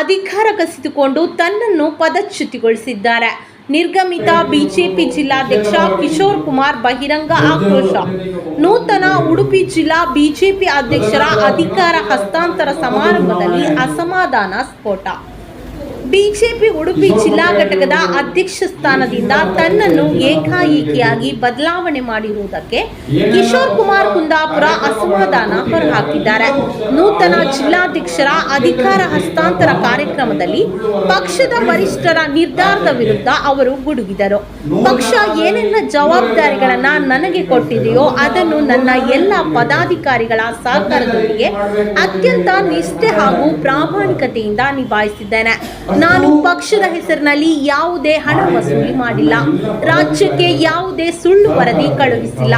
ಅಧಿಕಾರ ಕಸಿದುಕೊಂಡು ತನ್ನನ್ನು ಪದಚ್ಯುತಿಗೊಳಿಸಿದ್ದಾರೆ. ನಿರ್ಗಮಿತ ಬಿಜೆಪಿ ಜಿಲ್ಲಾಧ್ಯಕ್ಷ ಕಿಶೋರ್ ಕುಮಾರ್ ಬಹಿರಂಗ ಆಕ್ರೋಶ. ನೂತನ ಉಡುಪಿ ಜಿಲ್ಲಾ ಬಿಜೆಪಿ ಅಧ್ಯಕ್ಷರ ಅಧಿಕಾರ ಹಸ್ತಾಂತರ ಸಮಾರಂಭದಲ್ಲಿ ಅಸಮಾಧಾನ ಸ್ಫೋಟ. ಬಿಜೆಪಿ ಉಡುಪಿ ಜಿಲ್ಲಾ ಘಟಕದ ಅಧ್ಯಕ್ಷ ಸ್ಥಾನದಿಂದ ತನ್ನನ್ನು ಏಕಾಏಕಿಯಾಗಿ ಬದಲಾವಣೆ ಮಾಡಿರುವುದಕ್ಕೆ ಕಿಶೋರ್ ಕುಮಾರ್ ಕುಂದಾಪುರ ಅಸಮಾಧಾನ ಹೊರಹಾಕಿದ್ದಾರೆ. ನೂತನ ಜಿಲ್ಲಾಧ್ಯಕ್ಷರ ಅಧಿಕಾರ ಹಸ್ತಾಂತರ ಕಾರ್ಯಕ್ರಮದಲ್ಲಿ ಪಕ್ಷದ ವರಿಷ್ಠರ ನಿರ್ಧಾರದ ವಿರುದ್ಧ ಅವರು ಗುಡುಗಿದರು. ಪಕ್ಷ ಏನೆಲ್ಲ ಜವಾಬ್ದಾರಿಗಳನ್ನ ನನಗೆ ಕೊಟ್ಟಿದೆಯೋ ಅದನ್ನು ನನ್ನ ಎಲ್ಲ ಪದಾಧಿಕಾರಿಗಳ ಸಹಕಾರದೊಂದಿಗೆ ಅತ್ಯಂತ ನಿಷ್ಠೆ ಹಾಗೂ ಪ್ರಾಮಾಣಿಕತೆಯಿಂದ ನಿಭಾಯಿಸಿದ್ದೇನೆ. ನಾನು ಪಕ್ಷದ ಹೆಸರಿನಲ್ಲಿ ಯಾವುದೇ ಹಣ ವಸೂಲಿ ಮಾಡಿಲ್ಲ. ರಾಜ್ಯಕ್ಕೆ ಯಾವುದೇ ಸುಳ್ಳು ವರದಿ ಕಳುಹಿಸಿಲ್ಲ.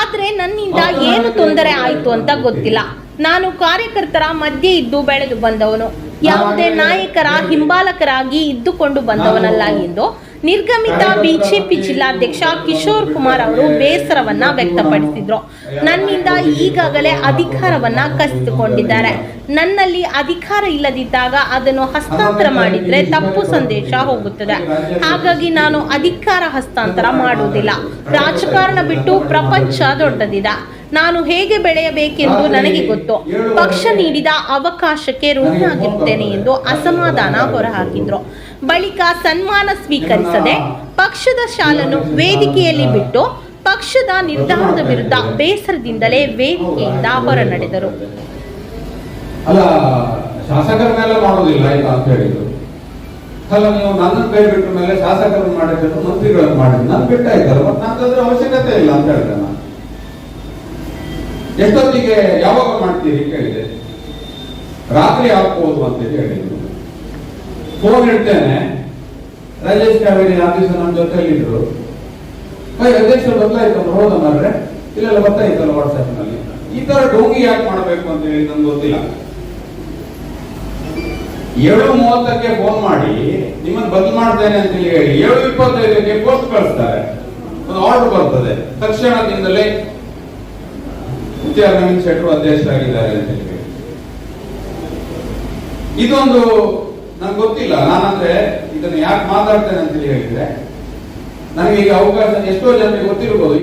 ಆದ್ರೆ ನನ್ನಿಂದ ಏನು ತೊಂದರೆ ಆಯಿತು ಅಂತ ಗೊತ್ತಿಲ್ಲ. ನಾನು ಕಾರ್ಯಕರ್ತರ ಮಧ್ಯೆ ಇದ್ದು ಬೆಳೆದು ಬಂದವನು. ಯಾವುದೇ ನಾಯಕರ ಹಿಂಬಾಲಕರಾಗಿ ಇದ್ದುಕೊಂಡು ಬಂದವನಲ್ಲ ಎಂದು ನಿರ್ಗಮಿತ ಬಿಜೆಪಿ ಜಿಲ್ಲಾಧ್ಯಕ್ಷ ಕಿಶೋರ್ ಕುಮಾರ್ ಅವರು ಬೇಸರವನ್ನ ವ್ಯಕ್ತಪಡಿಸಿದ್ರು. ನನ್ನಿಂದ ಈಗಾಗಲೇ ಅಧಿಕಾರವನ್ನ ಕಸಿದುಕೊಂಡಿದ್ದಾರೆ. ನನ್ನಲ್ಲಿ ಅಧಿಕಾರ ಇಲ್ಲದಿದ್ದಾಗ ಅದನ್ನು ಹಸ್ತಾಂತರ ಮಾಡಿದ್ರೆ ತಪ್ಪು ಸಂದೇಶ ಹೋಗುತ್ತದೆ. ಹಾಗಾಗಿ ನಾನು ಅಧಿಕಾರ ಹಸ್ತಾಂತರ ಮಾಡುವುದಿಲ್ಲ. ರಾಜಕಾರಣ ಬಿಟ್ಟು ಪ್ರಪಂಚ ದೊಡ್ಡದಿದೆ. ನಾನು ಹೇಗೆ ಬೆಳೆಯಬೇಕೆಂದು ನನಗೆ ಗೊತ್ತು. ಪಕ್ಷ ನೀಡಿದ ಅವಕಾಶಕ್ಕೆ ಋಣಿಯಾಗಿರುತ್ತೇನೆ ಎಂದು ಅಸಮಾಧಾನ ಹೊರಹಾಕಿದ್ರು. ಬಳಿಕ ಸನ್ಮಾನ ಸ್ವೀಕರಿಸದೆ ಪಕ್ಷದ ಶಾಲನ್ನು ವೇದಿಕೆಯಲ್ಲಿ ಬಿಟ್ಟು ಪಕ್ಷದ ನಿರ್ಧಾರದ ವಿರುದ್ಧ ಬೇಸರದಿಂದಲೇ ವೇದಿಕೆಯಿಂದ ಹೊರನಡೆದರು. ಅಲ್ಲ ಶಾಸಕರನ್ನೆಲ್ಲ ಮಾಡೋದಿಲ್ಲ ಅಂತ ಹೇಳಿದ್ರು. ಅಲ್ಲ, ನೀವು ನನ್ನ ಕೈ ಬಿಟ್ಟ ಮೇಲೆ ಶಾಸಕರನ್ನು ಮಾಡಿದ್ರು ಮಂತ್ರಿಗಳನ್ನು ಮಾಡಿದ್ರು ನನ್ ಬಿಟ್ಟಾಯ್ತಲ್ಲ ಮತ್ತೆ ನಂತಂದ್ರೆ ಅವಶ್ಯಕತೆ ಇಲ್ಲ ಅಂತ ಹೇಳಿದೆ ನಾನು. ಎಷ್ಟೊತ್ತಿಗೆ ಯಾವಾಗ ಮಾಡ್ತೀರಿ ಕೇಳಿದೆ. ರಾತ್ರಿ ಹಾಕ್ಬೋದು ಅಂತ ಹೇಳಿದ್ರು. ಫೋನ್ ಇಡ್ತೇನೆ ರಾಜೇಶ್ ಕಾವೇರಿ ಆಫೀಸ್ ನಮ್ಮ ಜೊತೆಯಲ್ಲಿದ್ರು. ಬೈ ಅಧ್ಯಕ್ಷ ಬದಲಾಯ್ತಲ್ಲ ಹೋದ ಮಾರ್ರೆ? ಇಲ್ಲೆಲ್ಲ ಗೊತ್ತಾಯ್ತಲ್ಲ ವಾಟ್ಸ್ಆಪ್ನಲ್ಲಿ ಈ ತರ ಡೋಂಗಿ ಯಾಕೆ ಮಾಡಬೇಕು ಅಂತ ಹೇಳಿ ನಂಗೆ ಗೊತ್ತಿಲ್ಲ. ಏಳು ಮೂವತ್ತಕ್ಕೆ ಫೋನ್ ಮಾಡಿ ನಿಮ್ಮನ್ನ ಬದಲು ಮಾಡ್ತೇನೆ ಅಂತ ಹೇಳಿ ಹೇಳಿ, ಏಳು ಇಪ್ಪತ್ತೈದಕ್ಕೆ ಪೋಸ್ಟ್ ಕಳಿಸ್ತಾರೆ. ಒಂದು ಆರ್ಡರ್ ಬರ್ತದೆ. ತಕ್ಷಣದಿಂದಲೇ ಮುತ್ಯಾರ ನವೀನ್ ಶೆಟ್ಟರು ಅಧ್ಯಕ್ಷರಾಗಿದ್ದಾರೆ ಅಂತ ಹೇಳಿ. ಇದೊಂದು ನಂಗೆ ಗೊತ್ತಿಲ್ಲ. ನಾನಂದ್ರೆ ಇದನ್ನ ಯಾಕೆ ಮಾತಾಡ್ತೇನೆ ಅಂತ ಹೇಳಿ ಹೇಳಿದ್ರೆ, ನನಗೆ ಈಗ ಅವಕಾಶ ಎಷ್ಟೋ ಜನರಿಗೆ ಗೊತ್ತಿರ್ಬೋದು.